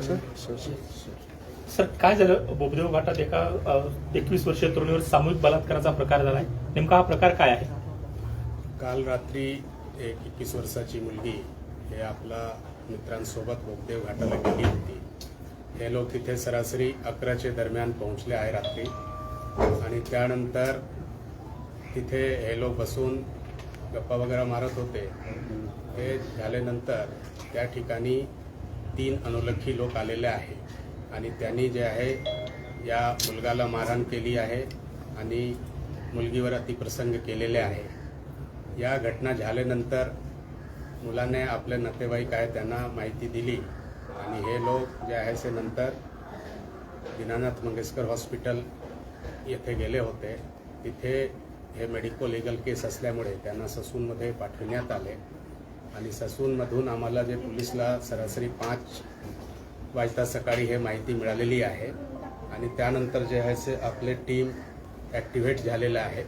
Sir? Sir sir sir. काय झालं? बोबदेव घाटात एका एकवीस वर्षीय तरुणीवर सामूहिक बलात्काराचा प्रकार झालाय नेमका हा प्रकार काय आहे? काल रात्री एक एकवीस वर्षाची मुलगी हे आपला मित्रांसोबत बोगदेव घाटाला गेली होती. हे लोक तिथे सरासरी अकराचे दरम्यान पोहोचले आहे रात्री. आणि त्यानंतर तिथे हे लोक बसून गप्पा वगैरे मारत होते. ते झाल्यानंतर त्या ठिकाणी तीन अनोलखी लोक आलेले आहे आणि त्यांनी जे आहे या मुलगाला मारहाण केली आहे आणि मुलगीवर अतिप्रसंग केलेले आहे. या घटना झाल्यानंतर मुलाने आपले नातेवाईक आहे त्यांना माहिती दिली. आणि हे लोक जे आहे ते नंतर दीनानाथ मंगेशकर हॉस्पिटल येथे गेले होते. तिथे हे मेडिको लिगल केस असल्यामुळे त्यांना ससूनमध्ये पाठविण्यात आले. आणि ससूनमधून आम्हाला जे पोलिसला सरासरी पाच वाजता सकाळी हे माहिती मिळालेली आहे. आणि त्यानंतर जे आहे ते आपले टीम ॲक्टिव्हेट झालेलं आहे.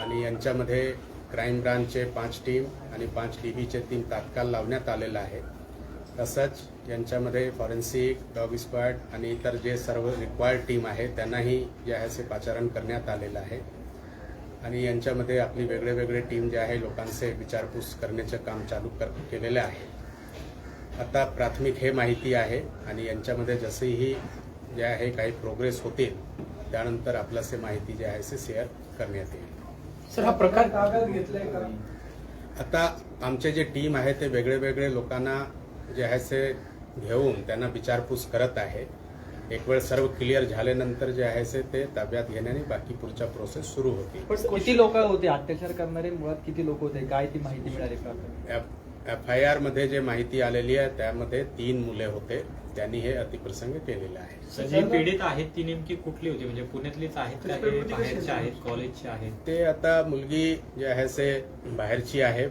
आणि यांच्यामध्ये क्राईम ब्रांचचे पाच टीम आणि पाच डी बीचे टीम तात्काळ लावण्यात आलेलं आहे. तसंच यांच्यामध्ये फॉरेन्सिक डॉग स्क्वॉड आणि इतर जे सर्व रिक्वायर्ड टीम आहे त्यांनाही जे आहे ते पाचारण करण्यात आलेलं आहे. आणि यांच्यामध्ये आपली वेगळे वेगळे टीम जे आहे लोकांचे विचारपूस करण्याचं काम चालू कर केलेलं आहे. आता प्राथमिक हे माहिती आहे आणि यांच्यामध्ये जसेही जे आहे काही प्रोग्रेस होतील त्यानंतर आपल्यास माहिती जी आहे ते शेअर करण्यात येईल. सर हा प्रकार कागद घेतलाय का? आता आमचे जे टीम आहे ते वेगळे वेगळे लोकांना जे आहे ते घेऊन त्यांना विचारपूस करत आहे. एक वेळ सर्व क्लिअर झाल्यानंतर जे आहे ते ते ताब्यात घेण्याने बाकी पुढच्या प्रोसेस सुरू पण किती लोक होते? अत्याचार करणारे मुळात किती लोक होते? काय ती माहिती मिळाली का? एफ आय आरमध्ये जे माहिती आलेली आहे त्यामध्ये तीन मुले होते. त्यांनी हे अतिप्रसंग केलेले आहे. सर जी पीडित आहेत ती नेमकी कुठली होती? म्हणजे पुण्यातलीच आहेत का? हे बाहेरचे आहेत कॉलेजचे आहेत? ते आता मुलगी जे आहे ते बाहेरची आहे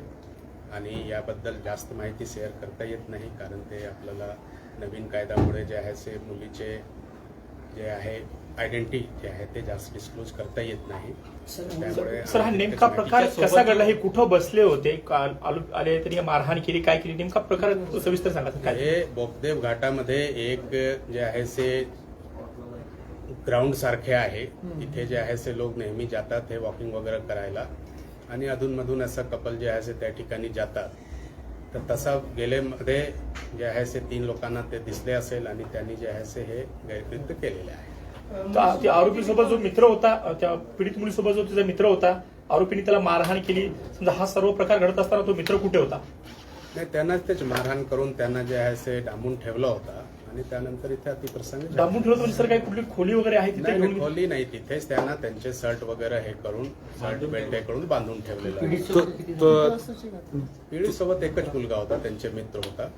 आणि याबद्दल जास्त माहिती शेअर करता येत नाही कारण ते आपल्याला नवीन कायद्यामुळे जे आहे ते मुलीचे जे आहे आयडेंटिटी जे आहे ते जास्त डिस्क्लोज करता येत नाही. त्यामुळे सर हा नेमका प्रकार कसा घडला? हे कुठं बसले होते? आलो- तरी मारहाण केली काय केली? नेमका प्रकार सविस्तर सांगा हे बोगदेव घाटामध्ये एक जे आहे ते ग्राउंड सारखे आहे. तिथे जे आहे ते लोक नेहमी जातात हे वॉकिंग वगैरे करायला. आणि अधूनमधून असं कपल जे आहे ते त्या ठिकाणी जातात. तर तसा गेलेमध्ये जे आहे ते तीन लोकांना ते दिसले असेल आणि त्यांनी जे आहे हे गैरकृत्य केलेले आहे. त्या- आरोपी सोबत जो मित्र होता त्या पीडित मुलीसोबत जो तिचा मित्र होता आरोपीने त्याला मारहाण केली. समजा हा सर्व प्रकार घडत असताना तो मित्र कुठे होता? नाही त्यांना तेच मारहाण करून त्यांना जे आहे ते डांबून ठेवलं होता आणि त्यानंतर इथे अतिप्रसंग. डांबून ठेवलं म्हणजे सर काही कुठली खोली वगैरे आहे तिथे? नाही घेऊन खोली नाही. तिथेच त्यांना त्यांचे शर्ट वगैरे हे करून शर्ट बेल्ट हे करून बांधून ठेवलेलं आहे. पिढी सोबत एकच मुलगा होता त्यांचे मित्र होता.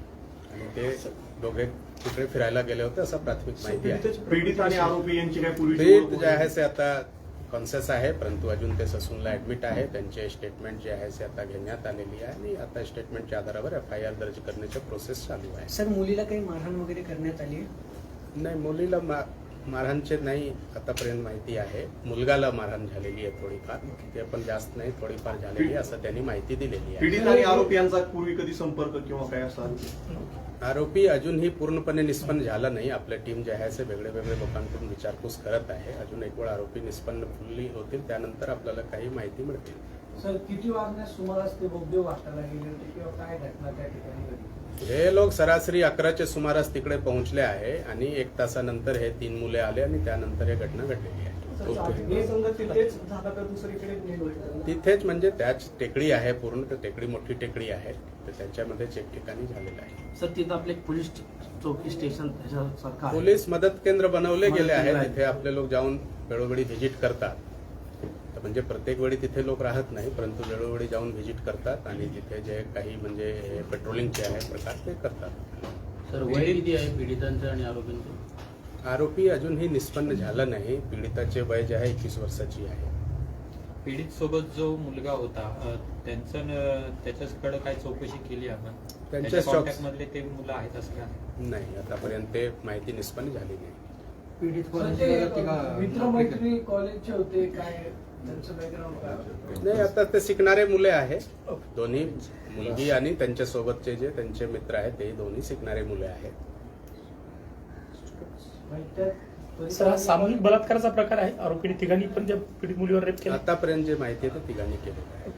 आणि ते दोघे तिकडे फिरायला गेले होते असं प्राथमिक माहिती आहे. पीडित आणि आरोपी यांची काय पूर्वी पीडित जे आहे ते आता कॉन्शियस आहे परंतु अजून ते ससूनला ऍडमिट आहे. त्यांचे स्टेटमेंट जे आहे ते आता घेण्यात आलेली आहे. आणि आता स्टेटमेंटच्या आधारावर एफ आय आर दर्ज करण्याचे प्रोसेस चालू आहे. सर मुलीला काही मारहाण वगैरे करण्यात आली नाही मुलीला मारहाणचे नाही आतापर्यंत माहिती आहे. मुलगाला मारहाण झालेली आहे थोडीफार. ते पण जास्त नाही थोडीफार झालेली आहे असं त्यांनी माहिती दिलेली आहे. पीडित आणि आरोपी यांचा पूर्वी कधी संपर्क किंवा काय असा? आरोपी अजूनही पूर्णपणे निष्पन्न झाला नाही. आपल्या टीम जे आहे ते वेगळे वेगळे लोकांकडून विचारपूस करत आहे. अजून एक वेळ आरोपी निष्पन्न फुल्ली होतील त्यानंतर आपल्याला काही माहिती मिळतील. सर किती वाजण्यास सुमारास ते बोगदेव वाटायला गेले होते किंवा काय घटना त्या ठिकाणी घडली? हे लोक सरासरी अकराच्या सुमारास तिकडे पोहोचले आहे आणि एक तासानंतर हे तीन मुले आले आणि त्यानंतर ही घटना घडलेली आहे. हे समजा तिथेच झालं तर दुसरीकडे नेलं होतं. तिथेच म्हणजे त्याच टेकडी आहे पूर्ण तर टेकडी मोठी टेकडी आहे. तर त्यांच्यामध्येच एक ठिकाणी झालेलं आहे. सर तिथं आपले पोलीस चौकी स्टेशन पोलीस मदत केंद्र बनवले गेले आहे. तिथे आपले लोक जाऊन वेळोवेळी व्हिजिट करतात. म्हणजे प्रत्येक वेळी तिथे लोक राहत नाही परंतु वेळोवेळी जाऊन व्हिजिट करतात आणि तिथे जे काही म्हणजे पेट्रोलिंगचे आहे प्रकार ते करतात. सर वय किती आहे पीडितांचं आणि आरोपींचं? आरोपी अजूनही निष्पन्न झाला नाही. पीडिताचे वय जे आहे एकवीस वर्षाची आहे. पीडित सोबत जो मुलगा होता त्यांचं त्याच्याकडे काय चौकशी केली आपण? त्यांच्या कॉन्टॅक्ट मधले ते मुलं आहेत असं काय नाही आतापर्यंत ते माहिती निष्पन्न झाली नाही. पीडित मित्रमैत्री कॉलेजचे होते काय नाही आता ते शिकणारे मुले आहे दोन्ही मुलगी आणि त्यांच्या सोबतचे जे त्यांचे मित्र आहेत ते दोन्ही शिकणारे मुले आहेत. सर हा सामूहिक बलात्काराचा प्रकार आहे. आरोपीने तिघांनी पण त्या पीडित मुलीवर रेप केला. आतापर्यंत जे माहिती आहे ते तिघांनी केलेलं आहे.